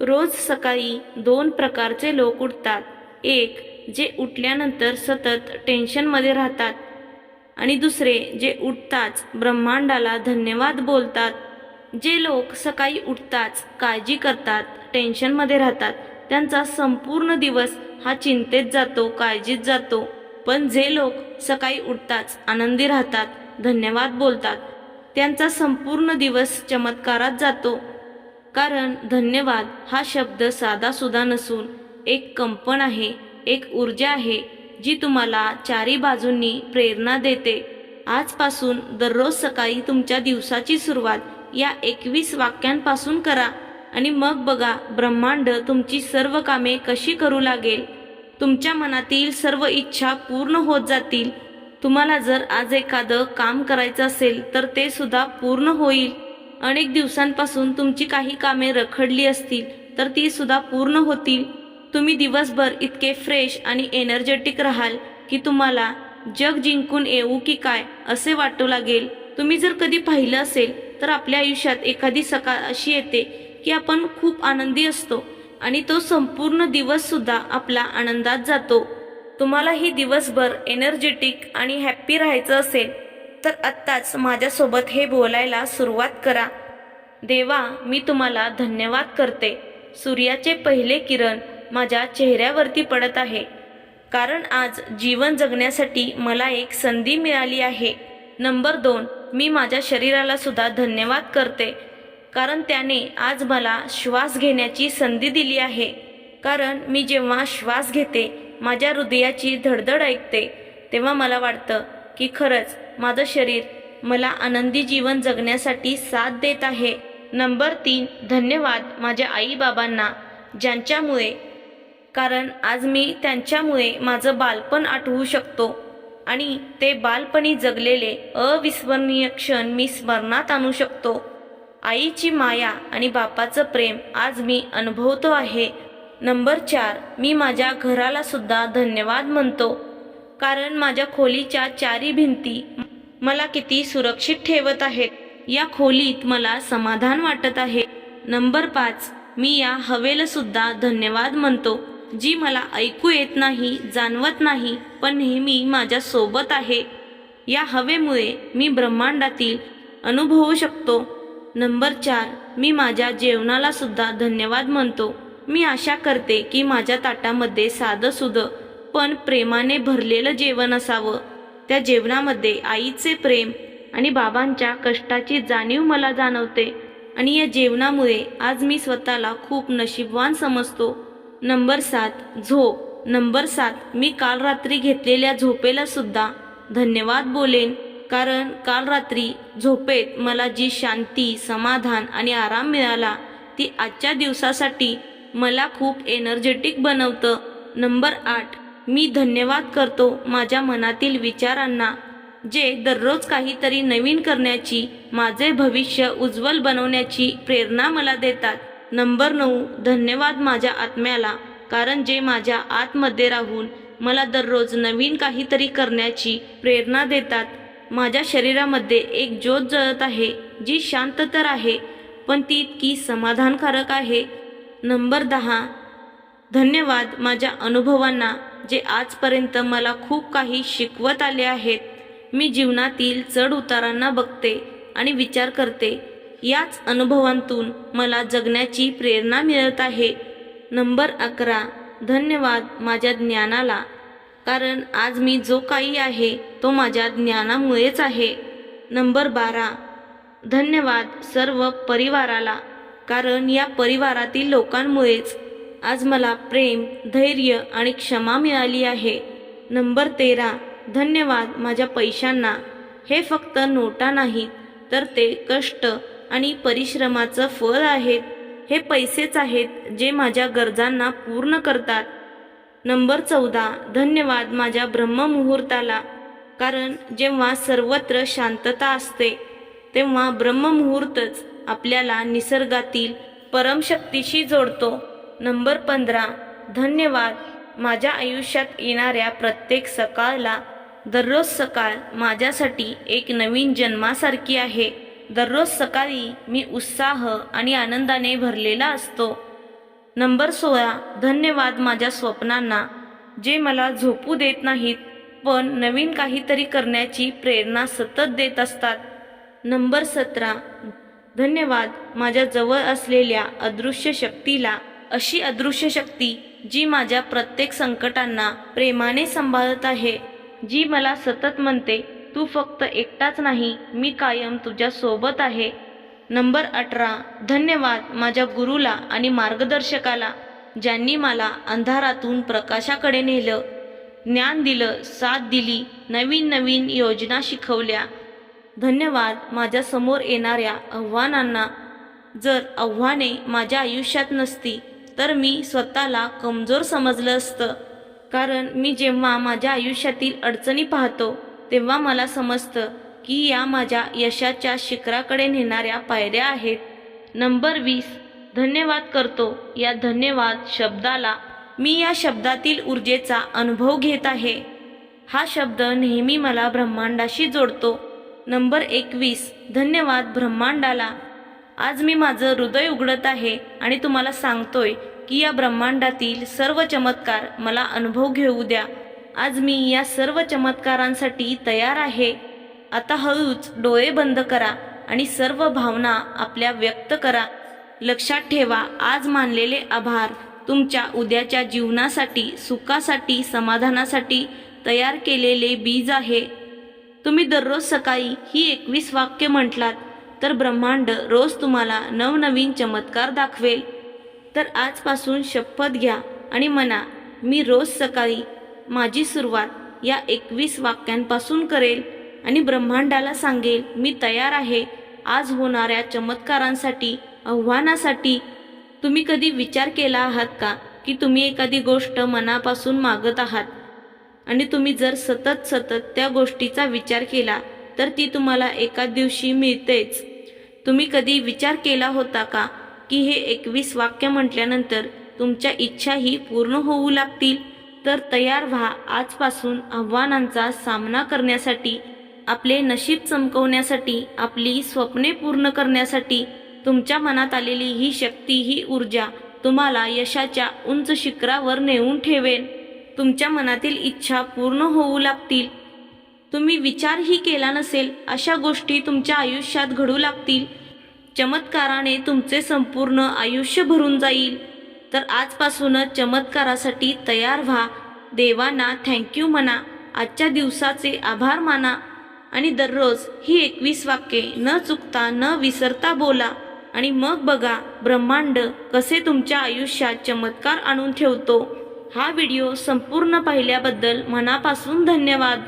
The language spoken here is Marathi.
रोज सकाळी दोन प्रकारचे लोक उठतात. एक जे उठल्यानंतर सतत टेन्शनमध्ये राहतात आणि दुसरे जे उठताच ब्रह्मांडाला धन्यवाद बोलतात. जे लोक सकाळी उठताच काळजी करतात टेन्शनमध्ये राहतात त्यांचा संपूर्ण दिवस हा चिंतेत जातो काळजीत जातो. पण जे लोक सकाळी उठताच आनंदी राहतात धन्यवाद बोलतात त्यांचा संपूर्ण दिवस चमत्कारात जातो. कारण धन्यवाद हा शब्द साधा सुद्धा नसून एक कंपन आहे एक ऊर्जा आहे जी तुम्हाला चारी बाजूंनी प्रेरणा देते. आजपासून दररोज सकाळी तुमच्या दिवसाची सुरुवात या एकवीस वाक्यांपासून करा आणि मग बघा ब्रह्मांड तुमची सर्व कामे कशी करू लागेल. तुमच्या मनातील सर्व इच्छा पूर्ण होत जातील. तुम्हाला जर आज एखादं काम करायचं असेल तर ते सुद्धा पूर्ण होईल. अनेक दिवसांपासून तुमची काही कामे रखडली असतील तर ती सुद्धा पूर्ण होतील. तुम्ही दिवसभर इतके फ्रेश आणि एनर्जेटिक राहाल की तुम्हाला जग जिंकून येऊ की काय असे वाटू लागेल. तुम्ही जर कधी पाहिलं असेल तर आपल्या आयुष्यात एखादी सकाळ अशी येते की आपण खूप आनंदी असतो आणि तो संपूर्ण दिवससुद्धा आपला आनंदात जातो. तुम्हालाही दिवसभर एनर्जेटिक आणि हॅप्पी राहायचं असेल तर आत्ताच माझ्यासोबत हे बोलायला सुरुवात करा. देवा मी तुम्हाला धन्यवाद करते. सूर्याचे पहिले किरण माझ्या चेहऱ्यावरती पडत आहे. कारण आज जीवन जगण्यासाठी मला एक संधी मिळाली आहे. नंबर दोन मी माझ्या शरीराला सुद्धा धन्यवाद करते. कारण त्याने आज मला श्वास घेण्याची संधी दिली आहे. कारण मी जेव्हा श्वास घेते माझ्या हृदयाची धडधड ऐकते तेव्हा मला वाटतं की खरंच माझं शरीर मला आनंदी जीवन जगण्यासाठी साथ देत आहे. नंबर तीन धन्यवाद माझ्या आईबाबांना ज्यांच्यामुळे कारण आज मी त्यांच्यामुळे माझं बालपण आठवू शकतो आणि ते बालपणी जगलेले अविस्मरणीय क्षण मी स्मरणात आणू शकतो. आईची माया आणि बापाचं प्रेम आज मी अनुभवतो आहे. नंबर चार मी माझ्या घराला सुद्धा धन्यवाद म्हणतो कारण माझ्या खोलीच्या चारी भिंती मला किती सुरक्षित ठेवत आहेत? या खोलीत मला समाधान वाटत आहे. नंबर पाच. मी या हवेला सुद्धा धन्यवाद म्हणतो जी मला ऐकू येत नाही जाणवत नाही पण नेहमी माझ्या सोबत आहे. या हवेमुळे मी ब्रह्मांडातील अनुभवू शकतो. नंबर चार. मी माझ्या जेवणाला सुद्धा धन्यवाद म्हणतो. मी आशा करते की माझ्या ताटामध्ये साधं सुधं पण प्रेमाने भरलेलं जेवण असावं. त्या जेवणामध्ये आईचे प्रेम आणि बाबांच्या कष्टाची जाणीव मला जाणवते. आणि या जेवणामुळे आज मी स्वतःला खूप नशीबवान समजतो. नंबर सात झोप. नंबर सात मी काल रात्री घेतलेल्या झोपेला सुद्धा धन्यवाद बोलेन. कारण काल रात्री झोपेत मला जी शांती समाधान आणि आराम मिळाला ती आजच्या दिवसासाठी मला खूप एनर्जेटिक बनवतं. नंबर आठ मी धन्यवाद करतो माझ्या मनातील विचारांना जे दररोज काहीतरी नवीन करण्याची माझे भविष्य उज्ज्वल बनवण्याची प्रेरणा मला देतात. नंबर नऊ धन्यवाद माझ्या आत्म्याला कारण जे माझ्या आतमध्ये राहून मला दररोज नवीन काहीतरी करण्याची प्रेरणा देतात. माझ्या शरीरामध्ये एक ज्योत जळत आहे जी शांत तर आहे पण ती इतकी समाधानकारक आहे. नंबर दहा धन्यवाद माझ्या अनुभवांना जे आजपर्यंत मला खूप काही शिकवत आले आहेत मी जीवनातील चढ उतारांना बघते आणि विचार करते. याच अनुभवांतून मला जगण्याची प्रेरणा मिळत आहे. नंबर अकरा. धन्यवाद माझ्या ज्ञानाला. कारण आज मी जो काही आहे तो माझ्या ज्ञानामुळेच आहे. नंबर बारा. धन्यवाद सर्व परिवाराला. कारण या परिवारातील लोकांमुळेच आज मला प्रेम धैर्य आणि क्षमा मिळाली आहे. नंबर तेरा. धन्यवाद माझ्या पैशांना. हे फक्त नोटा नाहीत तर ते कष्ट आणि परिश्रमाचं फळ आहेत. हे पैसेच आहेत जे माझ्या गरजांना पूर्ण करतात. नंबर चौदा. धन्यवाद माझ्या ब्रह्ममुहूर्ताला. कारण जेव्हा सर्वत्र शांतता असते तेव्हा ब्रह्ममुहूर्तच आपल्याला निसर्गातील परमशक्तीशी जोडतो. नंबर पंधरा. धन्यवाद. माझ्या आयुष्यात येणाऱ्या प्रत्येक सकाळला दररोज सकाळ माझ्यासाठी एक नवीन जन्मासारखी आहे. दररोज सकाळी मी उत्साह आणि आनंदाने भरलेला असतो. नंबर सोळा. धन्यवाद माझ्या स्वप्नांना जे मला झोपू देत नाहीत पण नवीन काहीतरी करण्याची प्रेरणा सतत देत असतात. नंबर सतरा. धन्यवाद. माझ्या जवळ असलेल्या अदृश्य शक्तीला अशी अदृश्य शक्ती जी माझ्या प्रत्येक संकटांना प्रेमाने सांभाळत आहे जी मला सतत म्हणते तू फक्त एकटाच नाही मी कायम तुझ्या सोबत आहे. नंबर अठरा धन्यवाद माझ्या गुरुला आणि मार्गदर्शकाला ज्यांनी मला अंधारातून प्रकाशाकडे नेलं ज्ञान दिलं साथ दिली नवीन नवीन योजना शिकवल्या. धन्यवाद माझ्यासमोर येणाऱ्या आव्हानांना जर आव्हाने माझ्या आयुष्यात नसती तर मी स्वतःला कमजोर समजलं असतं. कारण मी जेव्हा माझ्या आयुष्यातील अडचणी पाहतो तेव्हा मला समजतं की या माझ्या यशाच्या शिखराकडे नेणाऱ्या पायऱ्या आहेत. नंबर वीस. धन्यवाद करतो या धन्यवाद शब्दाला. मी या शब्दातील ऊर्जेचा अनुभव घेत आहे. हा शब्द नेहमी मला ब्रह्मांडाशी जोडतो. नंबर एकवीस. धन्यवाद ब्रह्मांडाला. आज मी माझं हृदय उघडत आहे आणि तुम्हाला सांगतोय की या ब्रह्मांडातील सर्व चमत्कार मला अनुभव घेऊ द्या. आज मी या सर्व चमत्कारांसाठी तयार आहे. आता हळूच डोळे बंद करा आणि सर्व भावना आपल्या व्यक्त करा. लक्षात ठेवा आज मानलेले आभार तुमच्या उद्याच्या जीवनासाठी सुखासाठी समाधानासाठी तयार केलेले बीज आहे. तुम्ही दररोज सकाळी ही एकवीस वाक्य म्हटलात तर ब्रह्मांड रोज तुम्हाला नवनवीन चमत्कार दाखवेल. तर आजपासून शपथ घ्या आणि म्हणा मी रोज सकाळी माझी सुरुवात या एकवीस वाक्यांपासून करेल आणि ब्रह्मांडाला सांगेल मी तयार आहे. आज होणाऱ्या चमत्कारांसाठी आव्हानासाठी तुम्ही कधी विचार केला आहात का की तुम्ही एखादी गोष्ट मनापासून मागत आहात? आणि तुम्ही जर सतत सतत त्या गोष्टीचा विचार केला तर ती तुम्हाला एका दिवशी मिळतेच. तुम्ही कधी विचार केला होता का की हे एकवीस वाक्य म्हटल्यानंतर तुमच्या इच्छाही पूर्ण होऊ लागतील. तर तयार व्हा आजपासून आव्हानांचा सामना करण्यासाठी आपले नशीब चमकवण्यासाठी आपली स्वप्ने पूर्ण करण्यासाठी तुमच्या मनात आलेली ही शक्ती ही ऊर्जा तुम्हाला यशाच्या उंच शिखरावर नेऊन ठेवेल तुमच्या मनातील इच्छा पूर्ण होऊ लागतील. तुम्ही विचारही केला नसेल अशा गोष्टी तुमच्या आयुष्यात घडू लागतील. चमत्काराने तुमचे संपूर्ण आयुष्य भरून जाईल. तर आजपासूनच चमत्कारासाठी तयार व्हा. देवांना थँक्यू म्हणा. आजच्या दिवसाचे आभार माना. आणि दररोज ही एकवीस वाक्ये न चुकता न विसरता बोला. आणि मग बघा ब्रह्मांड कसे तुमच्या आयुष्यात चमत्कार आणून ठेवतो. हा व्हिडिओ संपूर्ण पाहिल्याबद्दल मनापासून धन्यवाद.